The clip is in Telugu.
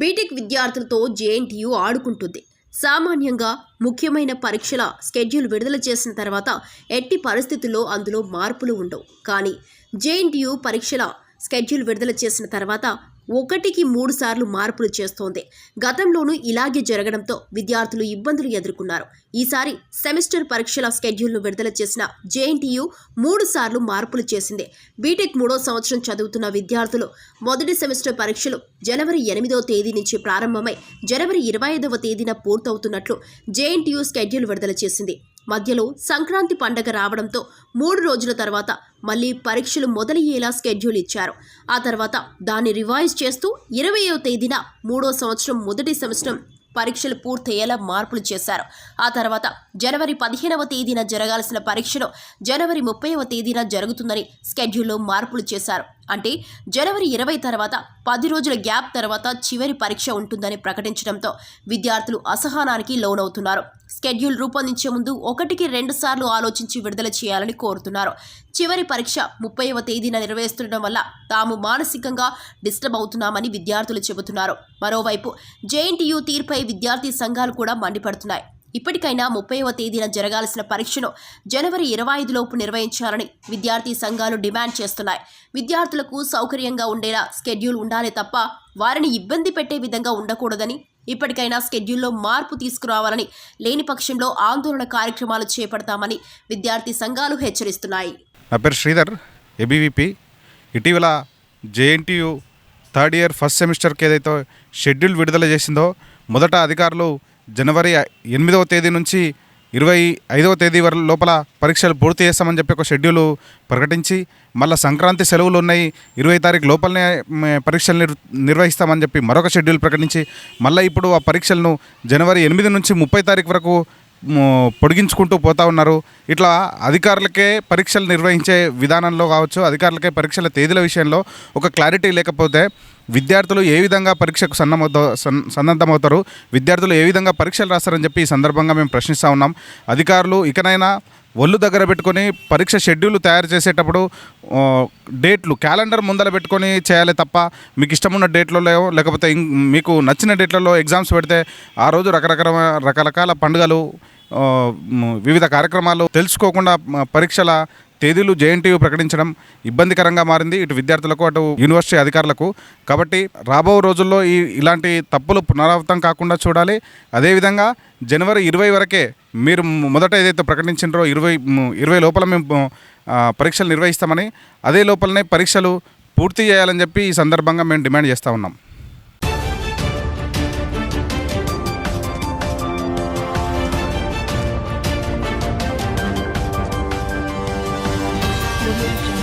బీటెక్ విద్యార్థులతో జేఎన్టీయూ ఆడుకుంటుంది. సామాన్యంగా ముఖ్యమైన పరీక్షల స్కెడ్యూల్ విడుదల చేసిన తర్వాత ఎట్టి పరిస్థితుల్లో అందులో మార్పులు ఉండవు. కానీ జేఎన్టీయూ పరీక్షల స్కెడ్యూల్ విడుదల చేసిన తర్వాత ఒకటికి మూడు సార్లు మార్పులు చేస్తోంది. గతంలోనూ ఇలాగే జరగడంతో విద్యార్థులు ఇబ్బందులు ఎదుర్కొన్నారు. ఈసారి సెమిస్టర్ పరీక్షల స్కెడ్యూల్ను విడుదల చేసిన జేఎన్టీయూ మూడు సార్లు మార్పులు చేసింది. బీటెక్ మూడో సంవత్సరం చదువుతున్న విద్యార్థులు మొదటి సెమిస్టర్ పరీక్షలు జనవరి ఎనిమిదవ తేదీ నుంచి ప్రారంభమై జనవరి ఇరవై ఐదవ తేదీన పూర్తవుతున్నట్లు జేఎన్టీయు స్కెడ్యూల్ విడుదల చేసింది. మధ్యలో సంక్రాంతి పండగ రావడంతో మూడు రోజుల తర్వాత మళ్ళీ పరీక్షలు మొదలయ్యేలా స్కెడ్యూల్ ఇచ్చారు. ఆ తర్వాత దాన్ని రివైజ్ చేస్తూ ఇరవయో తేదీన మూడో సంవత్సరం మొదటి సంవత్సరం పరీక్షలు పూర్తయ్యేలా మార్పులు చేశారు. ఆ తర్వాత జనవరి పదిహేనవ తేదీన జరగాల్సిన పరీక్షను జనవరి ముప్పైవ తేదీన జరుగుతుందని స్కెడ్యూల్లో మార్పులు చేశారు. అంటే జనవరి ఇరవై తర్వాత పది రోజుల గ్యాప్ తర్వాత చివరి పరీక్ష ఉంటుందని ప్రకటించడంతో విద్యార్థులు అసహనానికి లోనవుతున్నారు. స్కెడ్యూల్ రూపొందించే ముందు ఒకటికి రెండు సార్లు ఆలోచించి విడుదల చేయాలని కోరుతున్నారు. చివరి పరీక్ష ముప్పైవ తేదీన నిర్వహిస్తుండడం వల్ల తాము మానసికంగా డిస్టర్బ్ అవుతున్నామని విద్యార్థులు చెబుతున్నారు. మరోవైపు జేఎన్టీయూ తీర్పై విద్యార్థి సంఘాలు కూడా మండిపడుతున్నాయి. ఇప్పటికైనా ముప్పైవ తేదీన జరగాల్సిన పరీక్షను జనవరి ఇరవై ఐదులోపు నిర్వహించాలని విద్యార్థి సంఘాలు డిమాండ్ చేస్తున్నాయి. విద్యార్థులకు సౌకర్యంగా ఉండేలా స్కెడ్యూల్ ఉండాలి తప్ప వారిని ఇబ్బంది పెట్టే విధంగా ఉండకూడదని ఇప్పటికైనా స్కెడ్యూల్లో మార్పు తీసుకురావాలని లేని పక్షంలో ఆందోళన కార్యక్రమాలు చేపడతామని విద్యార్థి సంఘాలు హెచ్చరిస్తున్నాయి. నా పేరు శ్రీధర్ ఏబీవీపీ. ఇటీవల జేఎన్టీయు థర్డ్ ఇయర్ ఫస్ట్ సెమిస్టర్కి ఏదైతే షెడ్యూల్ విడుదల చేసిందో మొదట అధికారులు జనవరి ఎనిమిదవ తేదీ నుంచి ఇరవై ఐదవ తేదీ వరకు లోపల పరీక్షలు పూర్తి చేస్తామని చెప్పి ఒక షెడ్యూల్ ప్రకటించి మళ్ళీ సంక్రాంతి సెలవులు ఉన్నాయి ఇరవై తారీఖు లోపలనే పరీక్షలు నిర్ నిర్వహిస్తామని చెప్పి మరొక షెడ్యూల్ ప్రకటించి మళ్ళీ ఇప్పుడు ఆ పరీక్షలను జనవరి ఎనిమిది నుంచి ముప్పై తారీఖు వరకు పొడిగించుకుంటూ పోతా ఉన్నారు. ఇట్లా అధికారులకే పరీక్షలు నిర్వహించే విధానంలో కావచ్చు అధికారులకే పరీక్షల తేదీల విషయంలో ఒక క్లారిటీ లేకపోతే విద్యార్థులు ఏ విధంగా పరీక్షకు సన్నమవుతా సన్ సన్నద్ధమవుతారు విద్యార్థులు ఏ విధంగా పరీక్షలు రాస్తారని చెప్పి ఈ సందర్భంగా మేము ప్రశ్నిస్తూ ఉన్నాం. అధికారులు ఇకనైనా ఒళ్ళు దగ్గర పెట్టుకొని పరీక్ష షెడ్యూల్ తయారు చేసేటప్పుడు డేట్లు క్యాలెండర్ ముందర పెట్టుకొని చేయాలి తప్ప మీకు ఇష్టమున్న డేట్లలో లేకపోతే మీకు నచ్చిన డేట్లలో ఎగ్జామ్స్ పెడితే ఆ రోజు రకరకాల రకరకాల పండుగలు వివిధ కార్యక్రమాలు తెలుసుకోకుండా పరీక్షల తేదీలు జేఎన్టీయూ ప్రకటించడం ఇబ్బందికరంగా మారింది. ఇటు విద్యార్థులకు అటు యూనివర్సిటీ అధికారులకు. కాబట్టి రాబో రోజుల్లో ఈ ఇలాంటి తప్పులు పునరావృతం కాకుండా చూడాలి. అదేవిధంగా జనవరి ఇరవై వరకే మీరు మొదట ఏదైతే ప్రకటించారో ఇరవై ఇరవై లోపల మేము పరీక్షలు నిర్వహిస్తామని అదే లోపలనే పరీక్షలు పూర్తి చేయాలని చెప్పి ఈ సందర్భంగా మేము డిమాండ్ చేస్తూ ఉన్నాం. Media.